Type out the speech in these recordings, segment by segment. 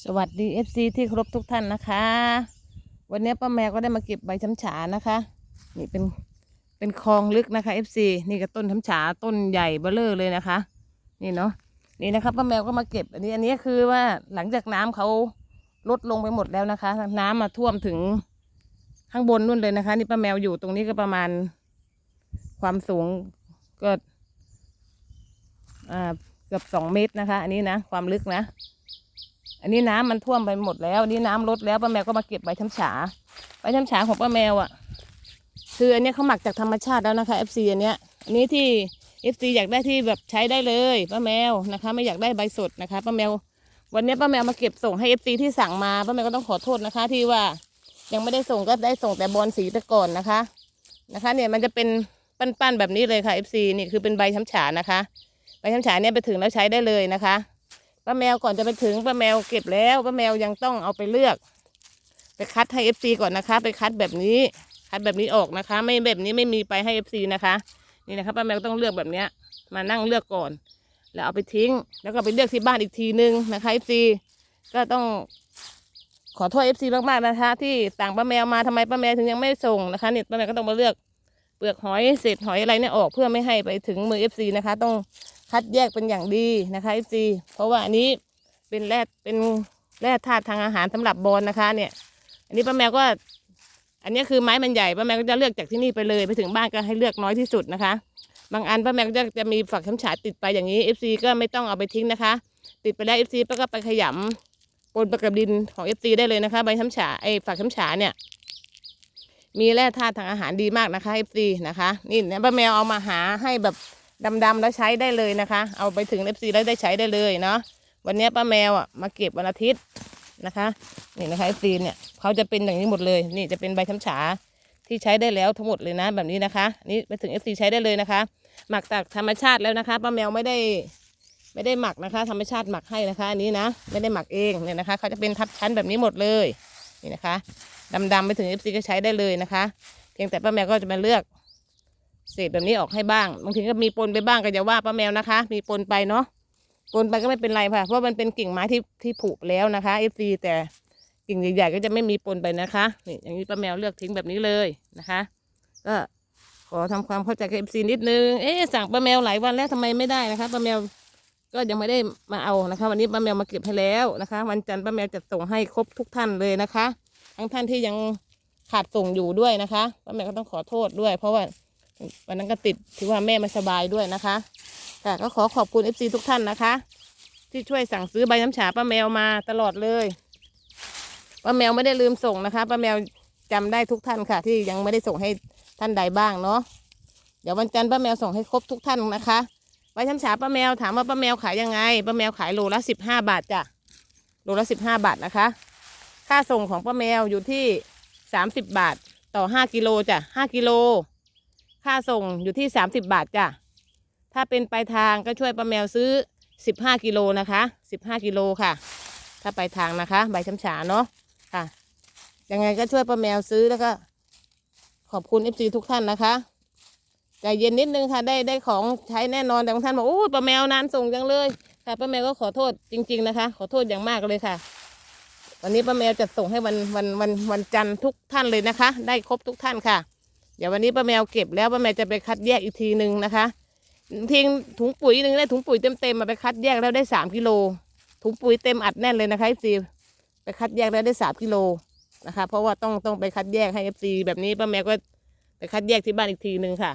สวัสดี FC ที่ครพทุกท่านนะคะ วันนี้ป้าแมวก็ได้มาเก็บใบช้ำฉานะคะ นี่เป็นเป็นคลองลึกนะคะ FC นี่ก็ต้นช้ำฉาต้นใหญ่เบ้อเร่อเลยนะคะ นี่เนาะนี่นะคะป้าแมวก็มาเก็บ อันนี้อันนี้คือว่าหลังจากน้ำเขาลดลงไปหมดแล้วนะคะ น้ำมาท่วมถึงข้างบนนู่นเลยนะคะ นี่ป้าแมวอยู่ตรงนี้ก็ประมาณความสูงก็อ่าเกือบสองเมตรนะคะ อันนี้นะ ความลึกนะ อันนี้น้ำมันท่วมไปหมดแล้วนนี้น้ำลดแล้วป้าแมวก็มาเก็บใบช้ำฉาใบช้ำฉาของป้าแมวอะ คืออันนี้เขาหมักจากธรรมชาติแล้วนะคะ FC อันเนี้ยอันนี้ที่ FC อยากได้ที่แบบใช้ได้เลยป้าแมวนะคะ ไม่อยากได้ใบสดนะคะป้าแมว วันนี้ป้าแมวมาเก็บส่งให้ FC ที่สั่งมาป้าแมวก็ต้องขอโทษนะคะ ที่ว่ายังไม่ได้ส่งก็ได้ส่งแต่บอลสีไปก่อนนะคะนะคะ เนี่ยมันจะเป็นปั้นๆแบบนี้เลยค่ะ FC นี่คือเป็นใบช้ำฉานะคะใบช้ำฉาเนี่ยไปถึงแล้วใช้ได้เลยนะคะ ป้าแมวก่อนจะไปถึงป้าแมวเก็บแล้วป้าแมวยังต้องเอาไปเลือก ไปคัดให้ FC ก่อนนะคะ ไปคัดแบบนี้ คัดแบบนี้ออกนะคะ ไม่แบบนี้ไม่มีไปให้ FC นะคะ นี่นะคะป้าแมวต้องเลือกแบบเนี้ย มานั่งเลือกก่อน แล้วเอาไปทิ้ง แล้วก็ไปเลือกที่บ้านอีกทีนึงนะคะ FC ก็ต้องขอโทษ FC มากๆนะคะ ที่ต่างป้าแมวมาทำไมป้าแมวถึงยังไม่ส่งนะคะเนี่ยป้าแมวก็ต้องมาเลือกเปลือกหอยเศษหอยอะไรเนี่ยออกเพื่อไม่ให้ไปถึงมือ FC นะคะ ต้อง คัดแยกเป็นอย่างดีนะคะ FC เพราะว่าอันนี้เป็นแร่เป็นแร่ธาตุทางอาหารสำหรับบอลนะคะ เนี่ย อันนี้ป้าแมวก็ อันนี้คือไม้มันใหญ่ป้าแมวก็จะเลือกจากที่นี่ไปเลย ไปถึงบ้านก็ให้เลือกน้อยที่สุดนะคะ บางอันป้าแมวก็จะจะมีฝักช้ำฉาติดไปอย่างนี้ FC ก็ไม่ต้องเอาไปทิ้งนะคะ ติดไปแล้ว FC ป้าก็ไปขยำปนปกับดินของ FC ได้เลยนะคะ ใบช้ำฉาไอ้ฝักช้ำฉาเนี่ย มีแร่ธาตุทางอาหารดีมากนะคะ FC นะคะ นี่เนี่ยป้าแมวเอามาหาให้แบบ ดำๆแล้วใช้ได้เลยนะคะ เอาไปถึง FC แล้วได้ใช้ได้เลยเนาะวันนี้ป้าแมวอะมาเก็บวันอาทิตย์นะคะนี่นะคะ FC เนี่ยเขาจะเป็นอย่างนี้หมดเลย นี่จะเป็นใบช้ำฉาที่ใช้ได้แล้วทั้งหมดเลยนะ แบบนี้นะคะนี่ไปถึง FC ใช้ได้เลยนะคะ หมักจากธรรมชาติแล้วนะคะป้าแมวไม่ได้ไม่ได้หมักนะคะ ธรรมชาติหมักให้นะคะอันนี้นะไม่ได้หมักเองเนี่ยนะคะเขาจะเป็นทับชั้นแบบนี้หมดเลยนี่นะคะดำๆไปถึง FC ก็ใช้ได้เลยนะคะ เพียงแต่ป้าแมวก็จะมาเลือก เศษแบบนี้ออกให้บ้าง บางทีก็มีปนไปบ้างก็อย่าว่าป้าแมวนะคะ มีปนไปเนาะปนไปก็ไม่เป็นไรค่ะเพราะมันเป็นกิ่งไม้ที่ที่ผุแล้วนะคะ FC แต่กิ่งใหญ่ๆก็จะไม่มีปนไปนะคะนี่อย่างนี้ป้าแมวเลือกทิ้งแบบนี้เลยนะคะ ก็ขอทำความเข้าใจกับ FC นิดนึงเอ๊สั่งป้าแมวหลายวันแล้วทำไมไม่ได้นะคะป้าแมวก็ยังไม่ได้มาเอานะคะ วันนี้ป้าแมวมาเก็บให้แล้วนะคะ วันจันทร์ป้าแมวจะส่งให้ครบทุกท่านเลยนะคะ ทั้งท่านที่ยังขาดส่งอยู่ด้วยนะคะป้าแมวก็ต้องขอโทษด้วย เพราะว่า วันนั้นก็ติดที่ว่าแม่ไม่สบายด้วยนะคะค่ะก็ขอขอบคุณเอฟซีทุกท่านนะคะ ที่ช่วยสั่งซื้อใบน้ำฉาป้าแมวมาตลอดเลยป้าแมวไม่ได้ลืมส่งนะคะป้าแมวจำได้ทุกท่านค่ะ ที่ยังไม่ได้ส่งให้ท่านใดบ้างเนาะเดี๋ยววันจันทร์ป้าแมวส่งให้ครบทุกท่านนะคะใบช้ำฉาป้าแมวถามว่าป้าแมวขายยังไงป้าแมวขายโลละสิบห้าบาทจ้ะโลละสิบห้าบาทนะคะ ค่าส่งของป้าแมวอยู่ที่สามสิบบาทต่อห้ากิโลจ้ะห้ากิโล ค่าส่งอยู่ที่สามสิบบาทจ้ะ ถ้าเป็นปลายทางก็ช่วยป้าแมวซื้อสิบห้ากิโลนะคะสิบห้ากิโลค่ะ ถ้าปลายทางนะคะ ใบช้ำฉาเนาะค่ะยังไงก็ช่วยป้าแมวซื้อแล้วก็ ขอบคุณเอฟซีทุกท่านนะคะใจเย็นนิดนึงค่ะได้ได้ของใช้แน่นอนแต่บางท่านบอกโอ้ป้าแมวนานส่งจังเลยค่ะป้าแมวก็ขอโทษจริง ๆนะคะ ขอโทษอย่างมากเลยค่ะ วันนี้ป้าแมวจะส่งให้วันวันวันวันจันทร์ทุกท่านเลยนะคะ ได้ครบทุกท่านค่ะ เดี๋ยววันนี้ป้าแมวเก็บแล้วป้าแมวจะไปคัดแยกอีกทีหนึ่งนะคะทิ้งถุงปุ๋ยหนึ่งได้ถุงปุ๋ยเต็มๆมาไปคัดแยกแล้วได้สามกิโลถุงปุ๋ยเต็มอัดแน่นเลยนะคะเอฟซีไปคัดแยกแล้วได้สามกิโลนะคะ เพราะว่าต้องต้องไปคัดแยกให้เอฟซีแบบนี้ป้าแมวก็ไปคัดแยกที่บ้านอีกทีหนึ่งค่ะ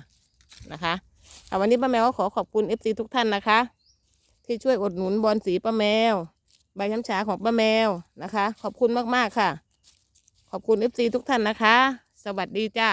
นะคะอะวันนี้ป้าแมวก็ขอขอบคุณ FC ทุกท่านนะคะ ที่ช่วยอดหนุนบอลสีป้าแมว ใบช้ำฉาของป้าแมวนะคะ ขอบคุณมากๆค่ะ ขอบคุณ FC ทุกท่านนะคะ สวัสดีจ้า